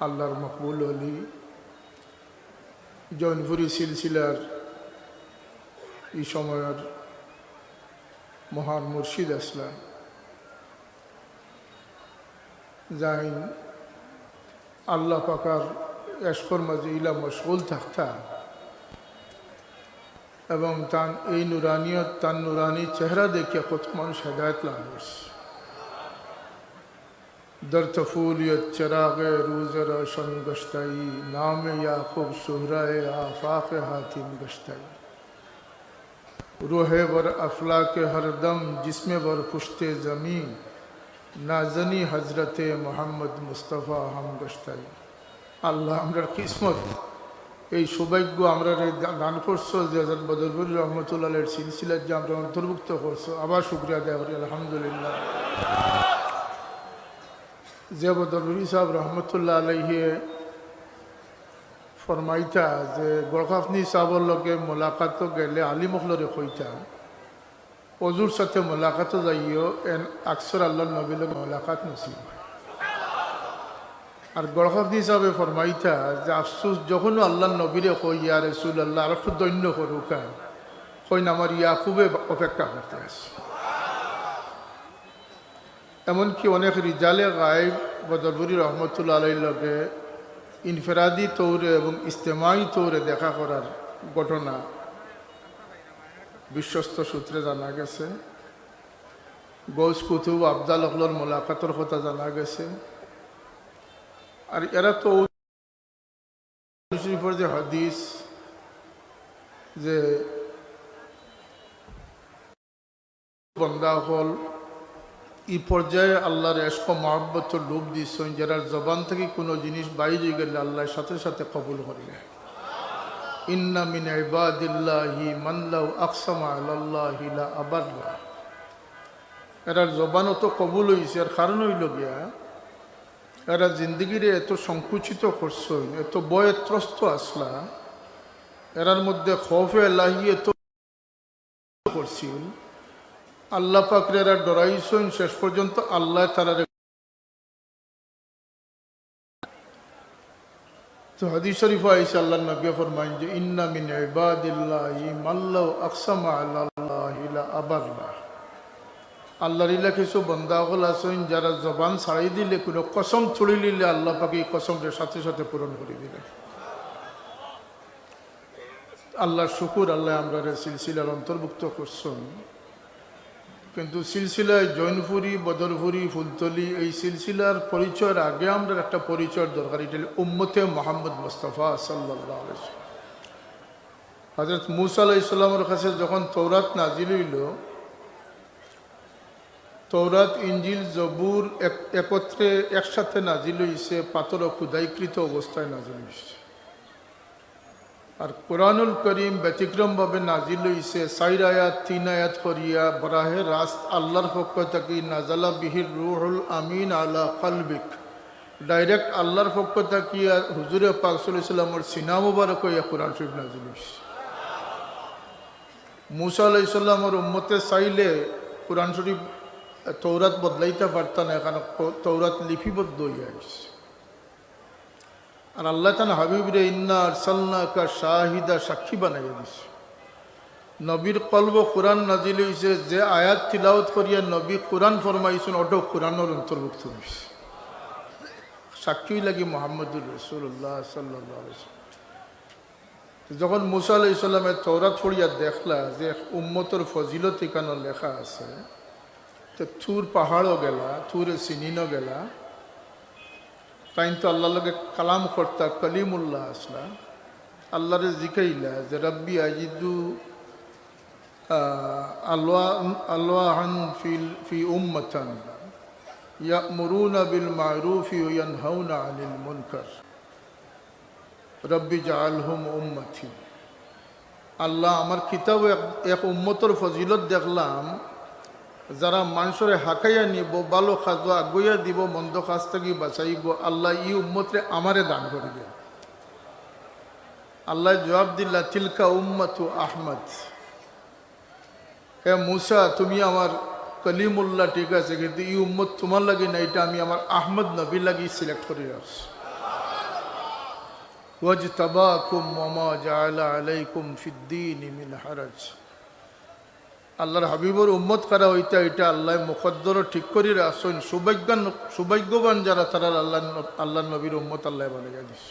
আল্লাহর মকবুল অলি জৈনপুরি সিলসিলার এই সময়ের মহান মুর্শিদ আসলাম। যাই আল্লাহ পাকার এসকর মাঝে ইলা মশগুল থাকতা। এবং তান এই নুরানিয়ত, তান নুরানি চেহারা দেখিয়া কত মানুষ হেদায়ত লাভ করছে। در طفولیت چراغ روز روشن گشتئی نام یعقوب شہرہ آفاق حاتم گشتئی روح بر افلاق ہر دم جسم بر پشت زمین نازنی حضرت محمد মুস্তফা হাম গস্তাই আল্লাহ আমরার কিসমত। এই সৌভাগ্য আমরা দান করছ, যে হাজার বদরবুল রহমতুল্লাহ সিলসিলার যে আমরা অন্তর্ভুক্ত করছ। আবার শুক্রিয়া দেওয়া করি, আলহামদুলিল্লাহ। বদরপুরি সাহেব রহমতুল্লাহ আলহিয়ে ফরমাইতা যে গড়কাফনি সাহবর লগে মোলাকাত গেলে আলী মখলরে কইতা, অজুর সাথে মোলাকাত যাইও, এন আকসর আল্লাহ নবীল মোলাকাত নসিব হয়। আর গড়কাফনি সাহেবে ফরমাইতা যে আফসুস, যখনও আল্লাহ নবীরে কই, ইয়া রসুল আল্লাহ আর একটু দৈন্য করুকা কইন, আমার ইয়াকুবে অপেক্ষা করতে আসে এমনকি অনেক রিজালে গায়েব বদরবুরি রহমতুল্লা আলাই লগে ইনফেরাদি তৌরে এবং ইস্তেমাই তৌরে দেখা করার ঘটনা বিশ্বস্ত সূত্রে জানা গেছে। গৌস কুতুব আবদাল অকলর মোলাকাতর কথা জানা গেছে। আর এরা তো যে হাদিস যে বন্দা হল এই পর্যায়ে আল্লাহর এসকো মহব্বত ডুব দিচ্ছেন যারা জবান থেকে কোনো জিনিস বাইরে গেলে আল্লাহর সাথে সাথে কবুল করিলে ইন্না মিন এরার জবানও তো কবুল হইছে আর কারণ হইল গিয়া, এরা জিন্দগিরে এত সংকুচিত করছেন এত বয়ে ত্রস্ত আসলা, এরার মধ্যে খৌফে আল্লাহি এত করছিল আল্লাহ পাকরে এরা ডরাইছেন শেষ পর্যন্ত আল্লাহ তারা তো হাদিস শরীফ আইসা আল্লাহ নবী ফরমাইন যে, ইন্না মিন ইবাদিল্লাহি মাল্লাউ আকসামা আলাল্লাহি লা আবাররা আল্লাহর ইলা কিছু বন্দা হল আছেন যারা জবান ছাড়াই দিলে, কোনো কসম ছড়ি নিলে আল্লাহ পাকে এই সাথে সাথে পূরণ করে দিলে আল্লাহর শুকুর, আল্লাহ আমরা সিলসিলার অন্তর্ভুক্ত করছেন। কিন্তু সিলসিলায় জৈনপুরি, বদরপুরি, ফুলতলি এই সিলসিলার পরিচয়ের আগে আমরা একটা পরিচয়ের দরকার। এটা উম্মতে মোহাম্মদ মুস্তফা সাল্লাহ হজরত মুসা আলাহ ইসলামের কাছে যখন তৌরাত নাজিল হইল তৌরাত ইঞ্জিল জবুর এক- একত্রে একসাথে নাজিল হইছে, পাথর ক্ষুদাইকৃত অবস্থায় নাজিল হইছে। আর কোরআনুল করিম ব্যতিক্রমভাবে নাজিল হইছে সাইর আয়াত, তিন আয়াত করিয়া বরাহে রাস্ত আল্লাহর পক্ষ থেকে, নাজালা বিহির রুহুল আমিন আলা কালবিক। ডাইরেক্ট আল্লাহর পক্ষ থেকে হুজুরে পাকসুল ইসলামর সিনা মুবারক হইয়া কোরআন শরীফ নাজিল হইছে। মুসা আলাহ ইসলামর উম্মতে চাইলে কোরআন শরীফ তৌরাত বদলাইতে পারত না এখানে তৌরাত লিপিবদ্ধ হইয়া আসছে আর আল্লাহ তান হাবিবরে ইন্না আরসাল্লাকা শাহিদা সাক্ষী বানাইয়া দিছে। নবীর কলব কোরআন নাজিল হইছে, যে আয়াত তিলাওত করিয়া নবী কোরআন ফরমাইছেন, ওটাও কোরআনের অন্তর্ভুক্ত হইছে। সাক্ষী লাগি মোহাম্মদুর রসুল্লাহ সাল্লাহ যখন মুসা আলাহ ইসলামের তৌরাত পড়িয়া দেখলা যে উম্মতর ফজিলত এখানে লেখা আছে, তো থুর পাহাড়ও গেলা, থুরে সিনিনও গেলা তাই তো আল্লাহ লগে কালাম করতা কলিমুল্লাহ আসলা। আল্লাহরে জিকাইলা যে রব্বি আজিদু আল্লাহ আল্লাহান ফিল, ফি উম্মতান। মারুফি ওয়া ইয়ানহাউনা আনিল মুনকার। রব্বি জাআলহুম উম্মতি। আল্লাহ আমার কিতাব এক উম্মতর ফজিলত দেখলাম। যারা মানুষের হাকাইয়া নিব ভালো খাজো আগুইয়া দিব মন্দ কাজ থেকে বাঁচাইব, আল্লাহ ই উম্মতরে আমারে দান করিবে আল্লাহ জবাব দিল্লা, তিলকা উম্মতু আহমদ। হে মুসা, তুমি আমার কলিমুল্লাহ, ঠিক আছে, কিন্তু ই উম্মত তোমার লাগি না, এটা আমি আমার আহমদ নবী লাগি সিলেক্ট করে রাখছি। ওয়াজতাবাকুম ওমা জাআলা আলাইকুম ফিদ্দীন হারাজ। আল্লাহর হাবিবর উম্মত করা হইতা এটা আল্লাহ মুকদ্দর ঠিক করি আসুন সৌভাগ্যান সৌভাগ্যবান যারা, তারা আল্লাহ আল্লাহ নবীর উম্মত আল্লাহ বানাইয়া দিস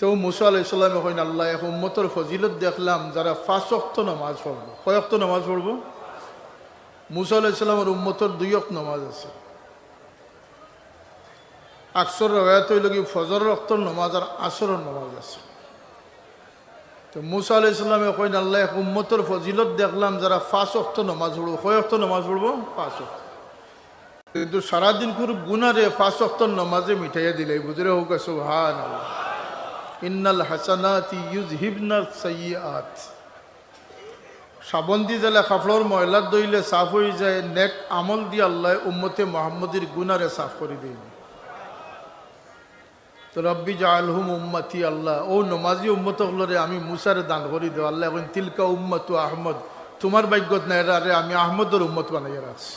তো মুসা আলাইসাল্লাম এখন আল্লাহ, এক উম্মতর ফজিলত দেখলাম, যারা ফার্স্ট অক্ত নামাজ পড়ব। কয় অক্ত নামাজ পড়ব? মুসা আলাইসাল্লামের উম্মতর দুই অক্ত নামাজ আছে। আকসর রবায়ত হইল কি ফজর রক্তর নমাজ আর আসরের নমাজ আছে। তো মুসা আলাই ইসলামে কইন, আল্লাহ, এক উম্মতর ফজিলত দেখলাম যারা ফাঁস অক্ত নমাজ পড়ব। কয় অক্ত নমাজ পড়ব? পাঁচ অক্ত কিন্তু সারাদিন করে গুনারে পাঁচ অক্তর নমাজে মিঠাইয়া দিলে বুঝরে হোক সুহান ইন্নাল হাসানাত ইউজ হিবনার সৈয়াত সাবন্দি জেলা কাপড়র ময়লার দইলে সাফ হয়ে যায়, নেক আমল দিয়ে আল্লাহ উম্মতে মোহাম্মদীর গুনারে সাফ করে দিন তো রব্বি জালহুম উম্মতি, আল্লাহ। ও নমাজি উম্মত হলরে আমি মুসারে দান করি দেব আল্লাহ এখন তিলকা উম্মতু আহমদ। তোমার ভাগ্যত নাই রে আমি আহমদের উম্মত বানাইয়া রাখছি।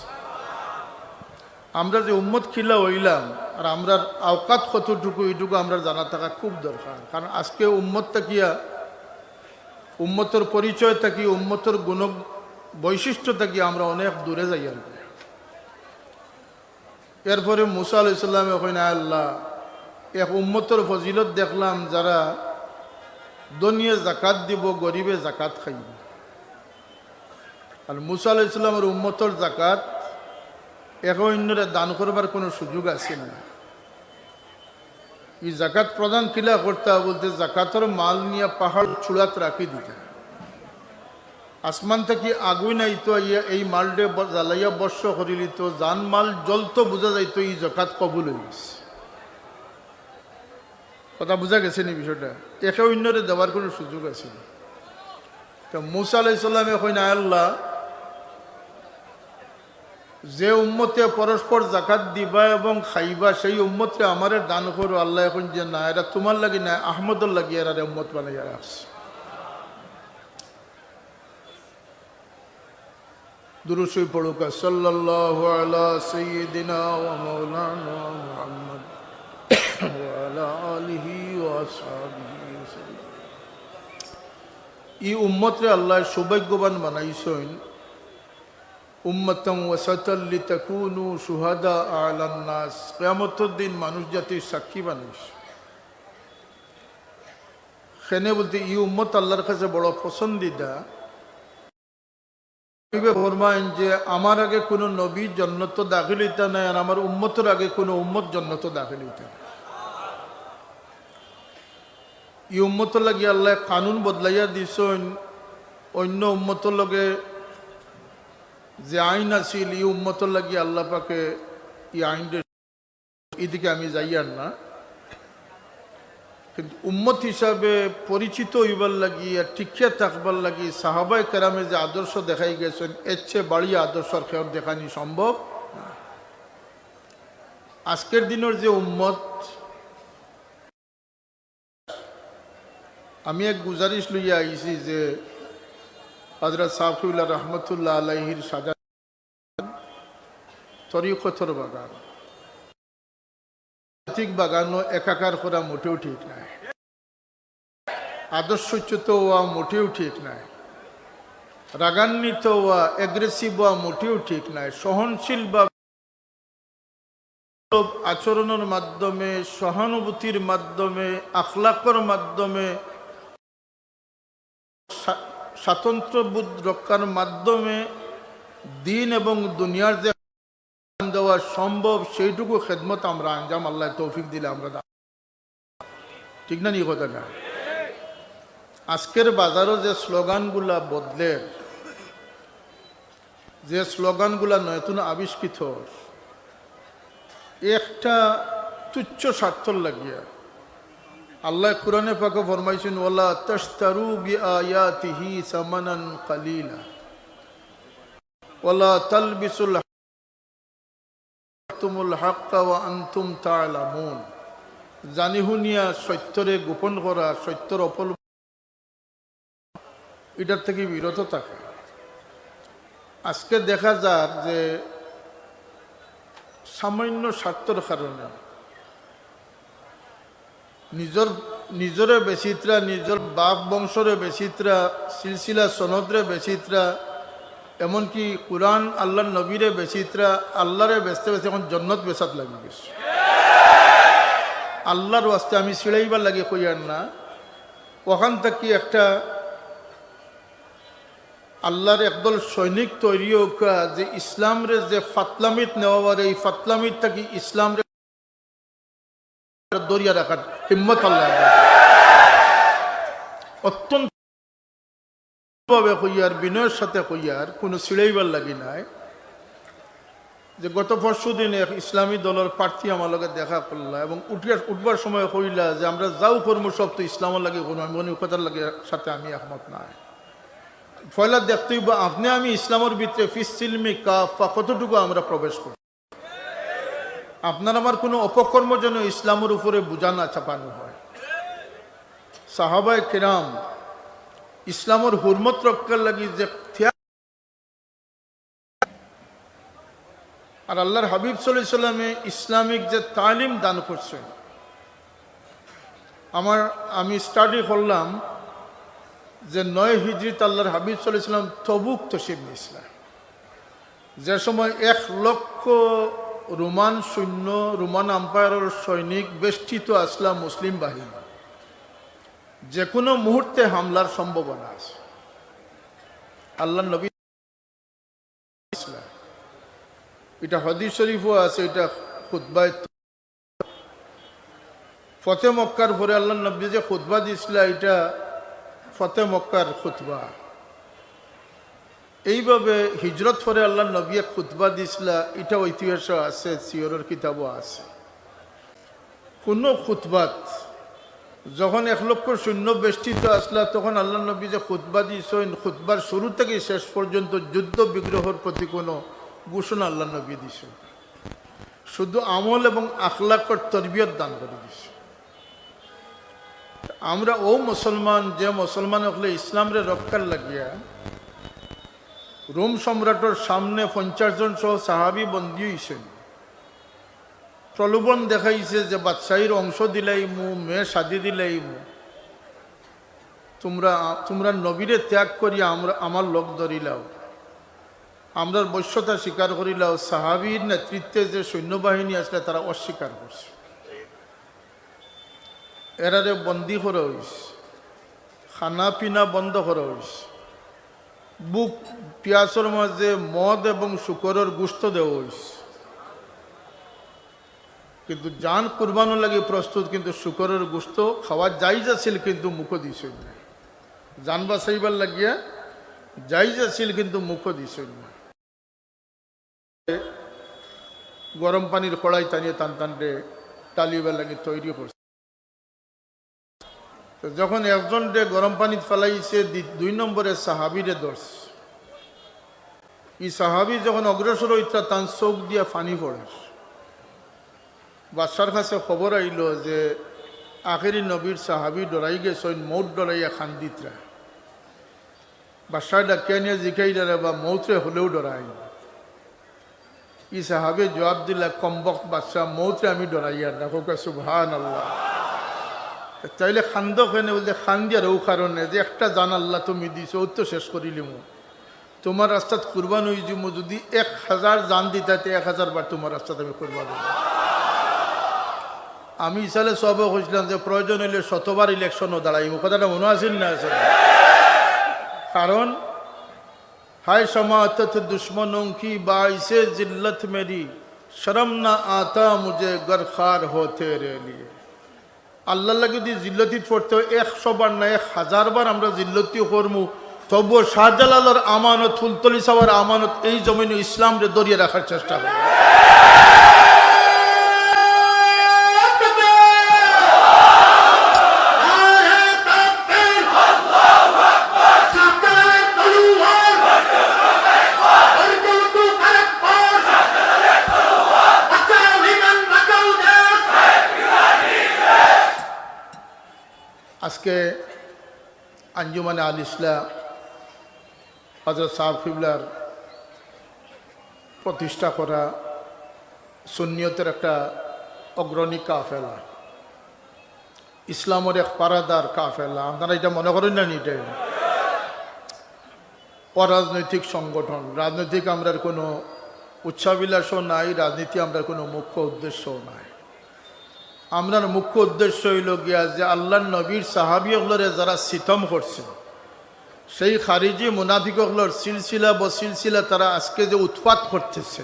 আমরা যে উম্মত খিলা হইলাম, আর আমরা আওকাত কতটুকু, এইটুকু আমরা জানা থাকা খুব দরকার। কারণ আজকে উম্মত তাকিয়া উম্মতর পরিচয় থাকি উম্মতর গুণ বৈশিষ্ট্য থাকি আমরা অনেক দূরে যাই আর। এরপরে মুসা আলাইসাল্লাম ওখানে আল্লাহ এক উম্মতর ফজিলত দেখলাম যারা দনিয়ে জাকাত দিব, গরিবে জাকাত খাইব। আর মুসা আলাহ ইসলামের উম্মতর জাকাত এক অন্যরা দান করবার কোনো সুযোগ আছে না। এই জাকাত প্রদান কিলা করতে বলতে জাকাতর মাল নিয়ে পাহাড় চূড়াত রাখি দিতে। আসমান থেকে আগুই নাই তো এই মালডে ব- জ্বালাইয়া বর্ষ করিলি তো জান মাল জলতো বোঝা যাইতো এই জাকাত কবুল হয়ে গেছে কথা বোঝা গেছে নি বিষয়টা? একে অন্যরে দেওয়ার কোনো সুযোগ আছে না? তো মুসা আলাইসাল্লাম এখন আল্লাহ, যে উম্মতে পরস্পর জাকাত দিবা এবং খাইবা, সেই উম্মতে আমারে দান করো। আল্লাহ এখন যে না, এরা তোমার লাগি না, আহমদর লাগি এরা উম্মত বানাইয়া রাখছে দুরুসই পড়ুকা, সাল্লাল্লাহু আলা সাইয়্যিদিনা মুহাম্মদ وعلى آله وأصحابه وسلم ই উম্মতরে আল্লাহ সৌভাগ্যবান বানাইছেন উম্মতম ওয়াসাতাল্লি তাকুনু সুহাদা আলান নাস কিয়ামতের দিন মানুষ জাতির সাক্ষী বানাইছে সেনে বলতে ই উম্মত আল্লাহর কাছে বড় পছন্দিদা ফরমাইন যে আমার আগে কোনো নবী জন্নত দাখিল হইতে নাই আর আমার উম্মতের আগে কোনো উম্মত জন্নত দাখিল হইতে নাই ই উম্মত লাগি আল্লাহ কানুন বদলাইয়া দিছেন। অন্য উম্মতর লগে যে আইন আছিল ই উম্মতর লাগি আল্লাহ পাকে ই আইন এদিকে আমি যাই আর না। কিন্তু উম্মত হিসাবে পরিচিত হইবার লাগি আর টিকিয়া থাকবার লাগি সাহাবাই কেরামে যে আদর্শ দেখাই গেছেন, এর চেয়ে বাড়িয়ে আদর্শ খেয়ার দেখানি সম্ভব আজকের দিনের যে উম্মত আমি এক গুজারিশ লইয়া আইছি যে হজরত সাফিউল্লাহ রহমতুল্লাহ আলাইহির সাজা তরিকথর বাগান। ঠিক বাগানও একাকার করা মোটেও ঠিক নাই। আদর্শচ্যুত হওয়া মোটেও ঠিক নাই। রাগান্বিত হওয়া অ্যাগ্রেসিভ হওয়া মোটেও ঠিক নাই। সহনশীল বা আচরণের মাধ্যমে, সহানুভূতির মাধ্যমে, আখলাকর মাধ্যমে স্বা- স্বাতন্ত্র্যবোধ রক্ষার মাধ্যমে দিন এবং দুনিয়ার যে দেওয়া সম্ভব, সেইটুকু খেদমত আমরা আঞ্জাম, আল্লাহ তৌফিক দিলে আমরা ঠিক না নি কথাটা? আজকের বাজারও যে স্লোগানগুলা বদলে, যে স্লোগানগুলা নতুন আবিষ্কৃত, একটা তুচ্ছ স্বার্থ লাগিয়া আল্লাহ কোরআনে পাকে ফরমাইছেন ওলা তশতারু বি আয়াতিহি সামানান কালিলা। ওলা তালবিসুল তুমুল হাক্কা ওয়া আনতুম তা'লামুন জানি শুনিয়া সত্যরে গোপন করা, সত্যর অপল এটার থেকে বিরত থাকা। আজকে দেখা যাক যে সামান্য স্বার্থর কারণে নিজর, নিজরে বেচিত্রা নিজর বাপ বংশরে বেচিত্রা সিলসিলা সনদরে বেচিত্রা এমনকি কোরআন আল্লাহর নবীরে বেচিত্রা আল্লাহরে বেচতে বেচতে এখন জন্নত বেচাত লাগি গেছে। আল্লাহর ওয়াস্তে আমি সিড়াইবার লাগে কইয়ার না। ওখান থেকে একটা আল্লাহর একদল সৈনিক তৈরি হোক, যে ইসলামরে যে ফাতলামিত নেওয়ার এই ফাতলামিত থেকে ইসলামরে দরিয়া রাখার হিম্মত আল্লাহ। অত্যন্ত ভাবে কইয়ার বিনয়ের সাথে কইয়ার কোনো সিড়াইবার লাগি নাই যে গত পরশু দিন ইসলামী দলের প্রার্থী আমার লগে দেখা করলা এবং উঠিয়া উঠবার সময় কইলা যে আমরা যাও কর্ম সব তো ইসলামের লাগে কোনো আমি কথার লাগে সাথে আমি একমত নাই ফয়লা দেখতেই বা আপনি আমি ইসলামের ভিতরে ফিসিলমি কাফা কতটুকু আমরা প্রবেশ করি আপনার আমার কোনো অপকর্ম যেন ইসলামের উপরে বোঝা না চাপানো হয়। সাহাবায় কিরাম ইসলামের হুরমত রক্ষার লাগি যে আর আল্লাহর হাবিব সাল্লামে ইসলামিক যে তালিম দান করছেন। আমার, আমি স্টাডি করলাম যে নয় হিজরিত আল্লাহর হাবিব সাল্লাম তবুক তসিব ইসলাম যে সময় এক লক্ষ রোমান সৈন্য, রোমান আম্পায়ারের সৈনিক বেষ্টিত আসলাম মুসলিম বাহিনী। যে কোনো মুহূর্তে হামলার সম্ভাবনা আছে। আল্লাহ নবী এটা হদিস শরীফও আছে, এটা খুদ্বায় ফতে মক্কার পরে আল্লাহ নবী যে খুতবা দিয়েছিল, এটা ফতে মক্কার খুতবা। এইভাবে হিজরত পরে আল্লাহ নবী এক খুতবা দিয়েছিল এটা ঐতিহাস আছে সিওরের কিতাবও আছে। কোনো খুতবাত, যখন এক লক্ষ শূন্য বেষ্টিত আসলা, তখন আল্লাহ নবী যে খুতবা দিয়েছেন, খুতবার শুরু থেকে শেষ পর্যন্ত যুদ্ধ বিগ্রহর প্রতি কোনো ঘোষণা আল্লাহ নবী দিছে শুধু আমল এবং আখলাকর তরবিয়ত দান করে দিছে আমরা ও মুসলমান, যে মুসলমান হলে ইসলামরে রক্ষার লাগিয়া রোম সম্রাটের সামনে পঞ্চাশ জন সহ সাহাবি বন্দী হয়েছেন প্রলোভন দেখাইছে যে বাদশাহীর অংশ দিলাই মু মেয়ে সাদি দিলাই মু তোমরা তোমরা নবীরে ত্যাগ করিয়া আমরা, আমার লোক ধরিলাও। আমরা বৈশ্যতা স্বীকার করিলাও। সাহাবির নেতৃত্বে যে সৈন্যবাহিনী আসলে তারা অস্বীকার করছে। এরারে বন্দি করা হয়েছে খানা পিনা বন্ধ করা হয়েছে বুক পিয়াসের মাঝে মদ এবং শুকরের গুস্ত দেওয়া হয়েছে কিন্তু জান কুরবানো লাগে প্রস্তুত, কিন্তু শুকরের গুস্ত খাওয়া যাইজ আছিল, কিন্তু মুখ দিছিল না। জান বাঁচাইবার লাগিয়া যাইজ আছিল, কিন্তু মুখ দিছিল না। গরম পানির কড়াই টানিয়ে টান টানতে টালিবার লাগে তৈরি করছে। যখন একজন গরম পানিত ফেলাইছে দুই নম্বরে সাহাবিরে ধরছে। এই সাহাবি যখন অগ্রসর হইতা তান চোখ দিয়া ফানি পড়ে। বাদশার কাছে খবর আইল যে, আখেরি নবীর সাহাবি ডরাই গেছেন, মৌত ডরাইয়া খান্দিতরা। বাদশাহ ডাকিয়া নিয়ে জিকাই ডারে বা মৌতরে হলেও ডরাই। ই সাহাবে জবাব দিলা কমবক্ত বাদশাহ মৌতরে আমি ডরাইয়া রাখো সুবহান আল্লাহ চাইলে খান্দ কেনে বলতে খান্দিয়ার ও কারণে যে, একটা জান আল্লাহ তুমি দিছো, ও তো শেষ করিলিমু। তোমার রাস্তাত কুরবান হয়ে যাব যদি এক হাজার জান দিতে এক হাজার বার তোমার রাস্তাতে আমি কুরবান আমি ইসালে সব হয়েছিলাম যে প্রয়োজন হইলে শতবার ইলেকশনও দাঁড়াইব। কথাটা মনে আসেন না আসেন কারণ, হায় সমাত দুশ্মন কি বাইসে জিল্লত মেরি, শরম না আতা মুজে গরখার হতে রেলি লিয়ে আল্লাহ যদি জিল্লতি পড়তে একশো বার না, এক হাজার বার আমরা জিল্লতি করমু। তবুও শাহজালালের আমানত, ফুলতলি সাবার আমানত এই জমিনে ইসলামরে দরিয়ে রাখার চেষ্টা করি আজকে আঞ্জুমানে আল ইসলাম হজরত সাহাফিবলার প্রতিষ্ঠা করা সুন্নিয়তের একটা অগ্রণী কাফেলা। ইসলামের এক পারাদার কাফেলা। আপনারা এটা মনে করেন না এটা? অরাজনৈতিক সংগঠন। রাজনৈতিক আমরার কোনো উচ্চাবিলাসও নাই, রাজনীতি আমরার কোনো মুখ্য উদ্দেশ্যও নাই। আমরার মুখ্য উদ্দেশ্য হইল গিয়া যে আল্লাহ নবীর সাহাবিগুলোরে যারা সিতম করছে সেই খারিজি মুনাফিকগুলোর সিলসিলা ব সিলসিলা তারা আজকে যে উৎপাত করতেছে,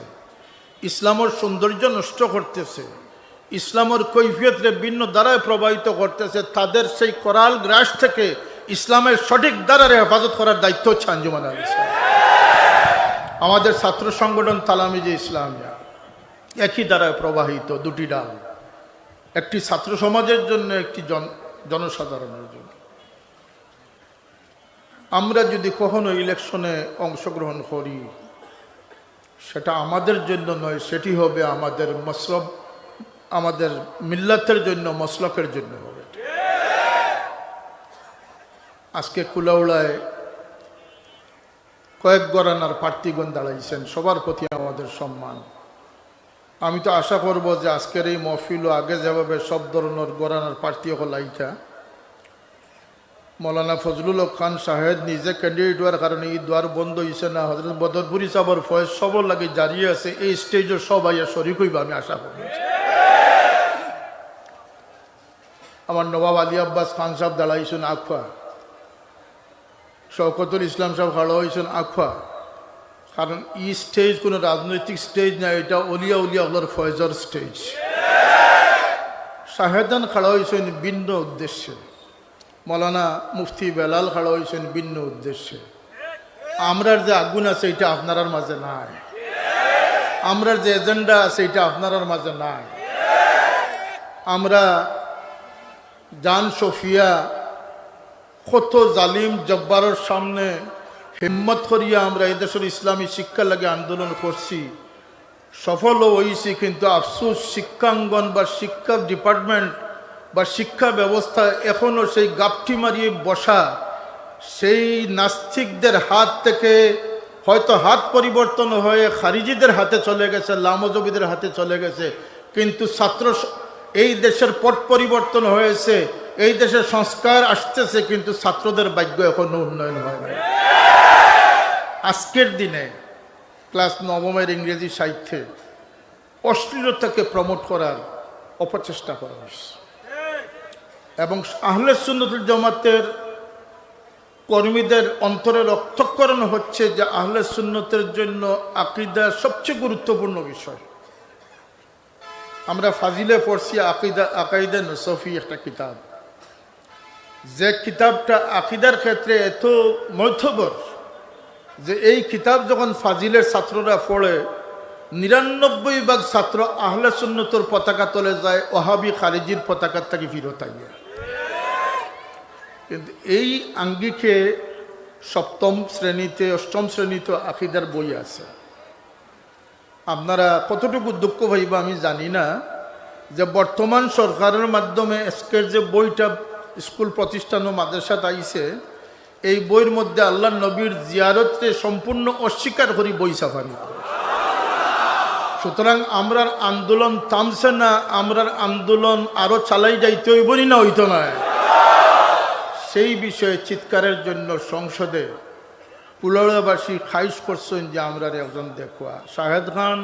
ইসলামের সৌন্দর্য নষ্ট করতেছে, ইসলামের কৈফিয়তরে ভিন্ন দ্বারায় প্রবাহিত করতেছে, তাদের সেই করাল গ্রাস থেকে ইসলামের সঠিক দ্বারারে হেফাজত করার দায়িত্ব হচ্ছে আঞ্জুমান আমাদের ছাত্র সংগঠন তালামিজি ইসলামিয়া, একই দ্বারায় প্রবাহিত দুটি ডাল, একটি ছাত্র সমাজের জন্য, একটি জন জনসাধারণের জন্য। আমরা যদি কখনো ইলেকশনে অংশগ্রহণ করি, সেটা আমাদের জন্য নয়, সেটি হবে আমাদের মসলব, আমাদের মিল্লাতের জন্য, মসলকের জন্য হবে। আজকে কুলাউড়ায় কয়েক গরানার প্রার্থীগণ দাঁড়াইছেন, সবার প্রতি আমাদের সম্মান। আমি তো আশা করব যে আজকের এই মহফিল আগে যেভাবে সব ধরনের গরানার প্রার্থী হল আইটা মৌলানা ফজলুল খান সাহেদ নিজে ক্যান্ডিডেট হওয়ার কারণে এই দ্বার বন্ধ হয়েছে না। হজরত বদরপুরি সাহর ফয়েজ সবর লাগে জারি আছে, এই স্টেজে সব আইয়া শরিক হইবা আমি আশা করি। আমার নবাব আলী আব্বাস খান সাহেব দাঁড়াইছেন আখা শওকতুল ইসলাম সাহেব খাড়া হয়েছেন আখা কারণ এই স্টেজ কোনো রাজনৈতিক স্টেজ না, এটা অলিয়া উলিয়া আল্লাহর ফয়জর স্টেজ শাহেদান খাড়া হয়েছেন ভিন্ন উদ্দেশ্যে। মৌলানা মুফতি বেলাল খাড়া হয়েছেন ভিন্ন উদ্দেশ্যে। আমরার যে আগুন আছে, এটা আপনার মাঝে নাই। আমরার যে এজেন্ডা আছে, এটা আপনার মাঝে নাই। আমরা জান সফিয়া কত জালিম জব্বারের সামনে হিম্মত করিয়া আমরা এদেশের ইসলামী শিক্ষা লাগে আন্দোলন করছি। সফলও হয়েছি কিন্তু আফসোস শিক্ষাঙ্গন বা শিক্ষা ডিপার্টমেন্ট বা শিক্ষা ব্যবস্থা এখনও সেই গাপটি মারিয়ে বসা, সেই নাস্তিকদের হাত থেকে হয়তো হাত পরিবর্তন হয়ে খারিজিদের হাতে চলে গেছে, লামজবিদের হাতে চলে গেছে, কিন্তু ছাত্র এই দেশের পট পরিবর্তন হয়েছে, এই দেশের সংস্কার আসতেছে, কিন্তু ছাত্রদের ভাগ্য এখনও উন্নয়ন হয় না আজকের দিনে ক্লাস নবমের ইংরেজি সাহিত্যে অশ্লীলতাকে প্রমোট করার অপচেষ্টা করা হয়েছে। এবং আহলে সুন্নতুল জামাতের কর্মীদের অন্তরে রক্তকরণ হচ্ছে যে আহলে সুন্নতের জন্য আকিদা সবচেয়ে গুরুত্বপূর্ণ বিষয়। আমরা ফাজিলে পড়ছি আকিদা, আকাইদা নসফি একটা কিতাব। যে কিতাবটা আকিদার ক্ষেত্রে এত মধ্যবর যে এই কিতাব যখন ফাজিলের ছাত্ররা পড়ে, নিরানব্বই ভাগ ছাত্র আহলে সুন্নতর পতাকা তলে যায়, ওহাবি খারিজির পতাকার থেকে ফিরত আইয়া। কিন্তু এই আঙ্গিকে সপ্তম শ্রেণীতে, অষ্টম শ্রেণীতে আকিদার বই আছে। আপনারা কতটুকু দুঃখ পাইবা আমি জানি না, যে বর্তমান সরকারের মাধ্যমে আজকের যে বইটা স্কুল প্রতিষ্ঠান ও মাদ্রাসাত আইছে, এই বইয়ের মধ্যে আল্লাহ নবীর জিয়ারতকে সম্পূর্ণ অস্বীকার করি বই সাফারি সুতরাং আমরার আন্দোলন থামছে না, আমরার আন্দোলন আরও চালাই যাইতে হইবনি না হইতো না। সেই বিষয়ে চিৎকারের জন্য সংসদে পুলড়াবাসী খাইশ করছেন যে আমরা একজন দেখুয়া। শাহেদ খান,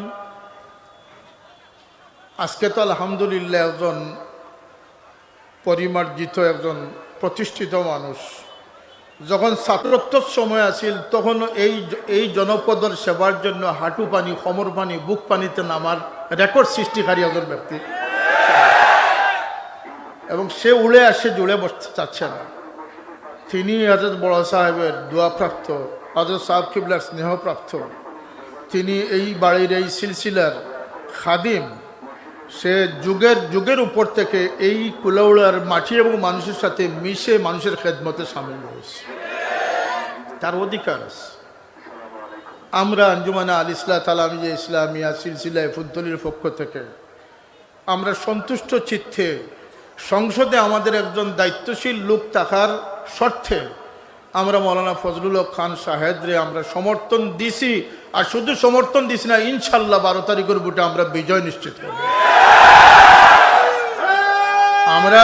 আজকে তো আলহামদুলিল্লাহ একজন পরিমার্জিত একজন প্রতিষ্ঠিত মানুষ। যখন ছাত্রত্বর সময় আছিল, তখন এই এই জনপদের সেবার জন্য হাঁটু পানি সমর পানি, বুক পানিতে নামার রেকর্ড সৃষ্টিকারী একজন ব্যক্তি। এবং সে উড়ে আসে, জুড়ে বসতে চাচ্ছে না। তিনি হজরত বড় সাহেবের দোয়াপ্রাপ্ত হজরত সাহেব কিবলার স্নেহপ্রাপ্ত তিনি এই বাড়ির এই সিলসিলার খাদিম, সে যুগের যুগের উপর থেকে এই কুলাউড়ার মাটি এবং মানুষের সাথে মিশে মানুষের খেদমতে সামিল হয়েছে। তার অধিকার আছে। আমরা আঞ্জুমানা আল ইসলাহ তালামিয়া ইসলামিয়া সিলসিলা ফুদ্দলির পক্ষ থেকে, আমরা সন্তুষ্ট চিত্তে সংসদে আমাদের একজন দায়িত্বশীল লোক থাকার শর্তে আমরা মৌলানা ফজলুল খান সাহেদরে আমরা সমর্থন দিছি, আর শুধু সমর্থন দিছি না, ইনশাল্লাহ বারো তারিখের বুটে আমরা বিজয় নিশ্চিত করব। আমরা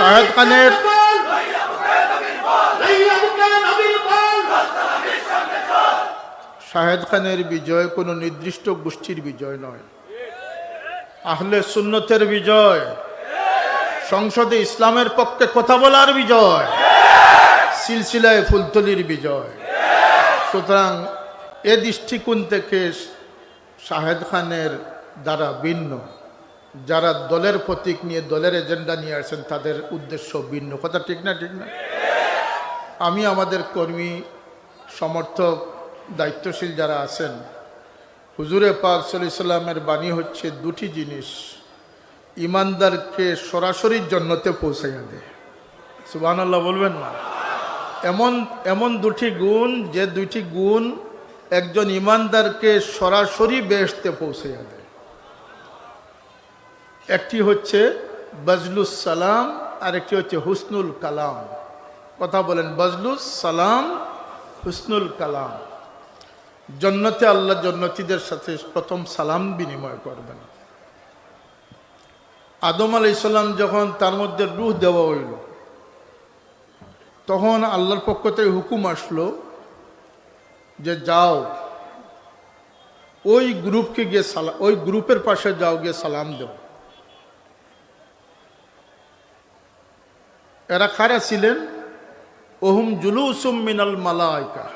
সাহেদ খানের শাহেদ খানের বিজয় কোনো নির্দিষ্ট গোষ্ঠীর বিজয় নয়। আহলে সুন্নতের বিজয়। সংসদে ইসলামের পক্ষে কথা বলার বিজয়। সিলসিলায় ফুলতলির বিজয়। সুতরাং এ দৃষ্টিকোণ থেকে শাহেদ খানের দ্বারা ভিন্ন। যারা দলের প্রতীক নিয়ে দলের এজেন্ডা নিয়ে আসেন, তাদের উদ্দেশ্য ভিন্ন। কথা ঠিক না ঠিক না? আমি আমাদের কর্মী, সমর্থক দায়িত্বশীল যারা আছেন, হুজুরে পাক সাল্লামের বাণী হচ্ছে দুটি জিনিস ইমানদারকে সরাসরি জন্নতে পৌঁছাইয়া দেয়। সুবাহ বলবেন না। এমন এমন দুটি গুণ, যে দুটি গুণ একজন ইমানদারকে সরাসরি বেহেশতে পৌঁছাইয়া দেয়। একটি হচ্ছে বজলুস সালাম আর একটি হচ্ছে হুসনুল কালাম। কথা বলেন, বজলুস সালাম, হুসনুল কালাম। জন্নতে আল্লাহ জন্নতিদের সাথে প্রথম সালাম বিনিময় করবেন। আদম আলাই সাল্লাম যখন তার মধ্যে রুহ দেওয়া হইল, তখন আল্লাহর পক্ষ থেকে হুকুম আসলো যে যাও, ওই গ্রুপকে গিয়ে সালাম ওই গ্রুপের পাশে যাও, গিয়ে সালাম দেও। এরা খারা ছিলেন? ওহুম জুলুসুম মিনাল মালাইকা।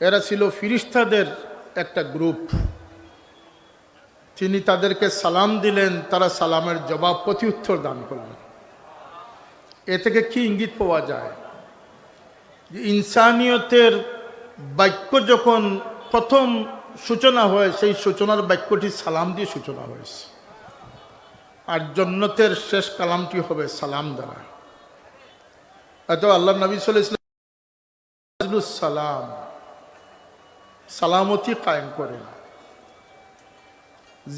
এরা ছিল ফিরিস্তাদের একটা গ্রুপ। তিনি তাদেরকে সালাম দিলেন, তারা সালামের জবাব, প্রতিউত্তর দান করলেন। এ থেকে কি ইঙ্গিত পাওয়া যায়? ইনসানিয়তের বাক্য যখন প্রথম সূচনা হয়, সেই সূচনার বাক্যটি সালাম দিয়ে সূচনা হয়েছে। আর জন্নতের শেষ কালামটি হবে সালাম দ্বারা। এত আল্লাহ নবী সাল্লাম সালাম সালামতি কায়েম করেন।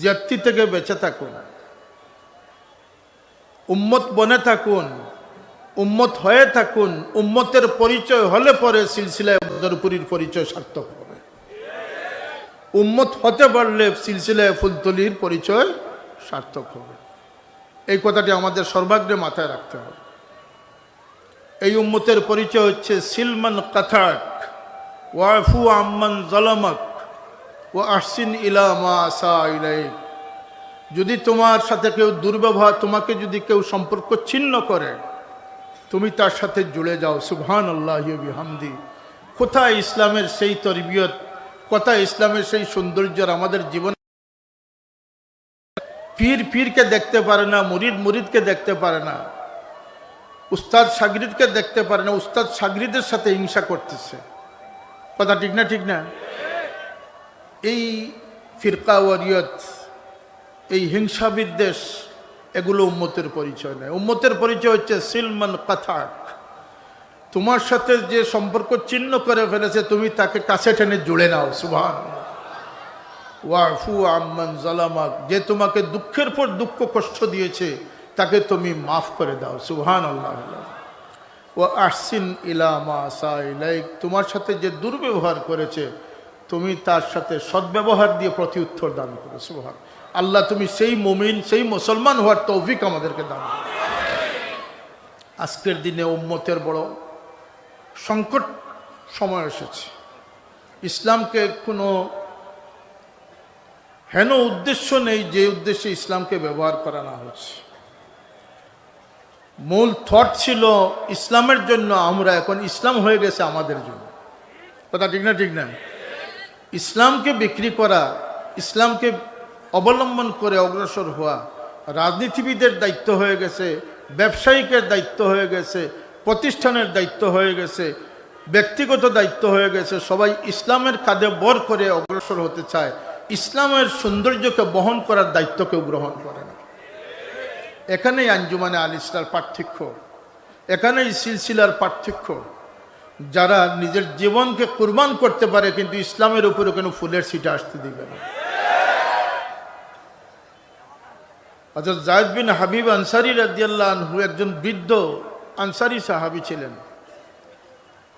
জ্যাপ্তি থেকে বেঁচে থাকুন। উম্মত বনে থাকুন, উম্মত হয়ে থাকুন, উম্মতের পরিচয় হলে পরে সিলসিলায় বদরপুরীর পরিচয় সার্থক হবে। উম্মত হতে পারলে সিলসিলায় ফুলতলির পরিচয় সার্থক হবে। এই কথাটি আমাদের সর্বাগ্রে মাথায় রাখতে হবে। এই উম্মতের পরিচয় হচ্ছে সিলমান কাথাক ওয়াফু আম্মান জলমক ও আহসিন ইলা মা আসা ইলাইক। যদি তোমার সাথে কেউ দুর্ব্যবহার, তোমাকে যদি কেউ সম্পর্ক ছিন্ন করে, তুমি তার সাথে জুড়ে যাও। সুবহান আল্লাহ হামদি কোথায় ইসলামের সেই তরবিয়ত? কোথায় ইসলামের সেই সৌন্দর্যের আমাদের জীবন? পীর পীরকে দেখতে পারে না, মুরিদ মুরিদকে দেখতে পারে না, উস্তাদ সাগরিদকে দেখতে পারে না, উস্তাদ সাগরিদের সাথে হিংসা করতেছে। কথা ঠিক না ঠিক না? এই ফিরকা ওয়ারিয়ত এই হিংসা বিদ্বেষ এগুলো উম্মতের পরিচয় নয়। উম্মতের পরিচয় হচ্ছে সিলমান কথাক তোমার সাথে যে সম্পর্ক চিহ্ন করে ফেলেছে, তুমি তাকে কাছে টেনে জুড়ে নাও সুভান ওয়াফু আম্মান জালামাক যে তোমাকে দুঃখের পর দুঃখ কষ্ট দিয়েছে, তাকে তুমি মাফ করে দাও সুহান আল্লাহ আল্লাহ ও আহসিন ইলামা সাইলাইক তোমার সাথে যে দুর্ব্যবহার করেছে, তুমি তার সাথে সদ্ব্যবহার দিয়ে প্রতি উত্তর দান করো সুহান আল্লাহ, তুমি সেই মমিন, সেই মুসলমান হওয়ার তৌফিক আমাদেরকে দান করো। আজকের দিনে উম্মতের বড় সংকট সময় এসেছে। ইসলামকে কোনো হেন উদ্দেশ্য নেই, যে উদ্দেশ্যে ইসলামকে ব্যবহার করা না হচ্ছে। মূল থট ছিল ইসলামের জন্য আমরা এখন ইসলাম হয়ে গেছে আমাদের জন্য। কথা ঠিক না ঠিক না? ইসলামকে বিক্রি করা, ইসলামকে অবলম্বন করে অগ্রসর হওয়া রাজনীতিবিদের দায়িত্ব হয়ে গেছে, ব্যবসায়িকের দায়িত্ব হয়ে গেছে, প্রতিষ্ঠানের দায়িত্ব হয়ে গেছে, ব্যক্তিগত দায়িত্ব হয়ে গেছে। সবাই ইসলামের কাঁধে বর করে অগ্রসর হতে চায়। ইসলামের সৌন্দর্যকে বহন করার দায়িত্ব কেউ গ্রহণ করে এখানেই আঞ্জুমানে আল ইসলার পার্থক্য। এখানেই সিলসিলার পার্থক্য। যারা নিজের জীবনকে কুরবান করতে পারে, কিন্তু ইসলামের উপরে কোনো ফুলের সিটে আসতে দিবে না। অর্থাৎ জায়দ বিন হাবিব আনসারি রাজিয়াল্লাহ একজন বৃদ্ধ আনসারি সাহাবি ছিলেন।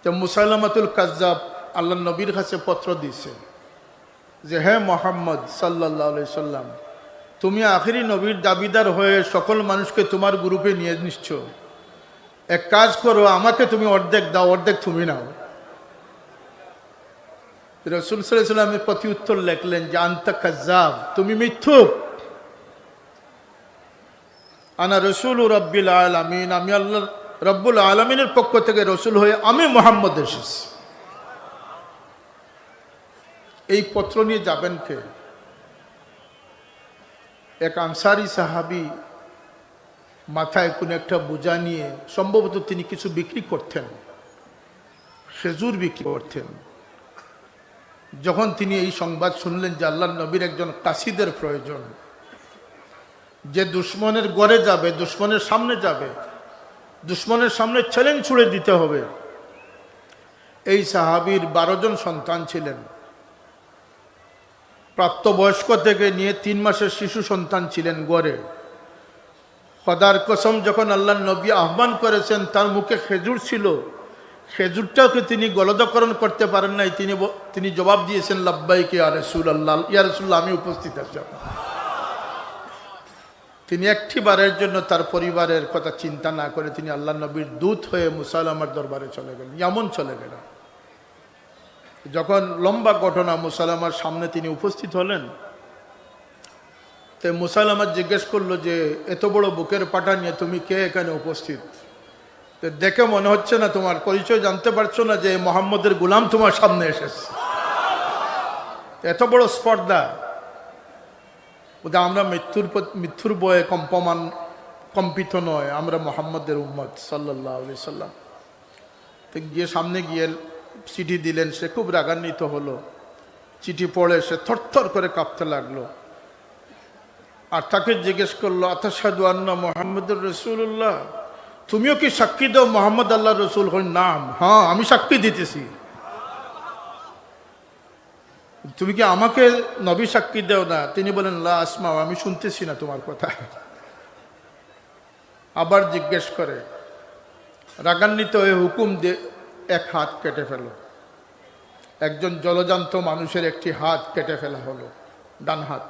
তো মুসাইলামাতুল কাজাব আল্লাহ নবীর কাছে পত্র দিছে যে, হে মোহাম্মদ সাল্লাহ সাল্লাম তুমি আখেরি নবীর দাবিদার হয়ে সকল মানুষকে তোমার গ্রুপে নিয়ে নিচ্ছ। এক কাজ করো, আমাকে তুমি অর্ধেক দাও, অর্ধেক তুমি নাও। রসুল সাল্লামের প্রতি উত্তর লেখলেন যে, আন্তা কাজাব তুমি মিথ্যুক। আনা রসুল রব্বিল আলমিন, আমি আল্লাহ রব্বুল আলমিনের পক্ষ থেকে রসুল হয়ে আমি মোহাম্মদ এসেছি। এই পত্র নিয়ে যাবেন কে? এক আনসারি সাহাবি মাথায় কোনো একটা বোঝা নিয়ে সম্ভবত তিনি কিছু বিক্রি করতেন, খেজুর বিক্রি করতেন। যখন তিনি এই সংবাদ শুনলেন যে আল্লাহ নবীর একজন কাশিদের প্রয়োজন, যে দুশ্মনের গড়ে যাবে, দুশ্মনের সামনে যাবে, দুশ্মনের সামনে চ্যালেঞ্জ ছুড়ে দিতে হবে, এই সাহাবির বারো জন সন্তান ছিলেন। প্রাপ্তবয়স্ক থেকে নিয়ে তিন মাসের শিশু সন্তান ছিলেন গড়ে। খদার কসম, যখন আল্লাহ নবী আহ্বান করেছেন, তার মুখে খেজুর ছিল। খেজুরটাকে তিনি গলদকরণ করতে পারেন নাই? তিনি তিনি জবাব দিয়েছেন, লাব্বাইকে ইয়া রসুল আল্লাহ ইয়া রসুল্লাহ আমি উপস্থিত আছি তিনি একটি বারের জন্য তার পরিবারের কথা চিন্তা না করে তিনি আল্লাহ নবীর দূত হয়ে মুসালামার দরবারে চলে গেলেন এমন চলে গেলেন। যখন লম্বা ঘটনা মুসালামার সামনে তিনি উপস্থিত হলেন, তো মুসালামার জিজ্ঞেস করল যে, এত বড় বুকের পাটা নিয়ে তুমি কে এখানে উপস্থিত? তো দেখে মনে হচ্ছে না তোমার পরিচয় জানতে পারছ না যে মোহাম্মদের গুলাম তোমার সামনে এসেছে। এত বড় স্পর্ধা। বোধহয় আমরা মৃত্যুর মৃত্যুর বয়ে কম্পমান, কম্পিত নয়, আমরা মোহাম্মদের উম্মত সাল্লাহ সাল্লাম। তো গিয়ে সামনে গিয়ে চিঠি দিলেন, সে খুব রাগান্বিত হলো। চিঠি পড়ে সে থরথর করে কাঁপতে লাগল। আর তাকে জিজ্ঞেস করল আতাসাদু আন্না মোহাম্মদুর রসুল্লাহ তুমিও কি সাক্ষী দাও মোহাম্মদ আল্লাহ রসুল হই? নাম। হ্যাঁ আমি সাক্ষী দিতেছি। তুমি কি আমাকে নবী সাক্ষী দেও না? তিনি বলেন, লা, আসমা, আমি শুনতেছি না তোমার কথা। আবার জিজ্ঞেস করে, রাগান্বিত হয়ে হুকুম এক হাত কেটে ফেল। একজন জলজান্ত মানুষের একটি হাত কেটে ফেলা হলো, ডান হাত।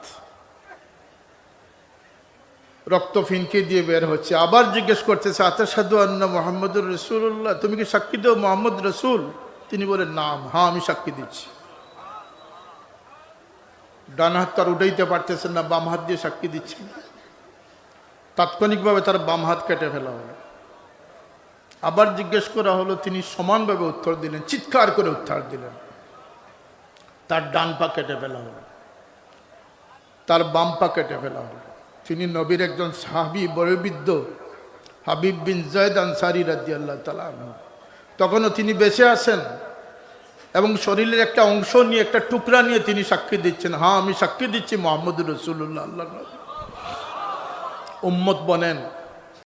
রক্ত ফিনকে দিয়ে বের হচ্ছে। আবার জিজ্ঞেস করতেছে আতাসাদু আন্না মোহাম্মদুর রসুল্লাহ তুমি কি সাক্ষী দেও মোহাম্মদ রসুল? তিনি বলেন নাম হ্যাঁ আমি সাক্ষী দিচ্ছি। ডান হাত তার উঠাইতে পারতেছেন না, বাম হাত দিয়ে সাক্ষী দিচ্ছেন তাৎক্ষণিকভাবে তার বাম হাত কেটে ফেলা হলো। আবার জিজ্ঞেস করা হলো, তিনি সমানভাবে উত্তর দিলেন, চিৎকার করে উত্তর দিলেন। তার ডান পা কেটে ফেলা হলো। তার বাম পা কেটে ফেলা হলো। তিনি নবীর একজন সাহাবি, বয়োবৃদ্ধ, হাবিব বিন জয়দ আনসারি রাজি আল্লাহ তালা তখনও তিনি বেঁচে আছেন এবং শরীরের একটা অংশ নিয়ে, একটা টুকরা নিয়ে তিনি সাক্ষী দিচ্ছেন। হ্যাঁ আমি সাক্ষী দিচ্ছি মোহাম্মদ রসুল্লাহ আল্লাহ। উম্মত বনেন।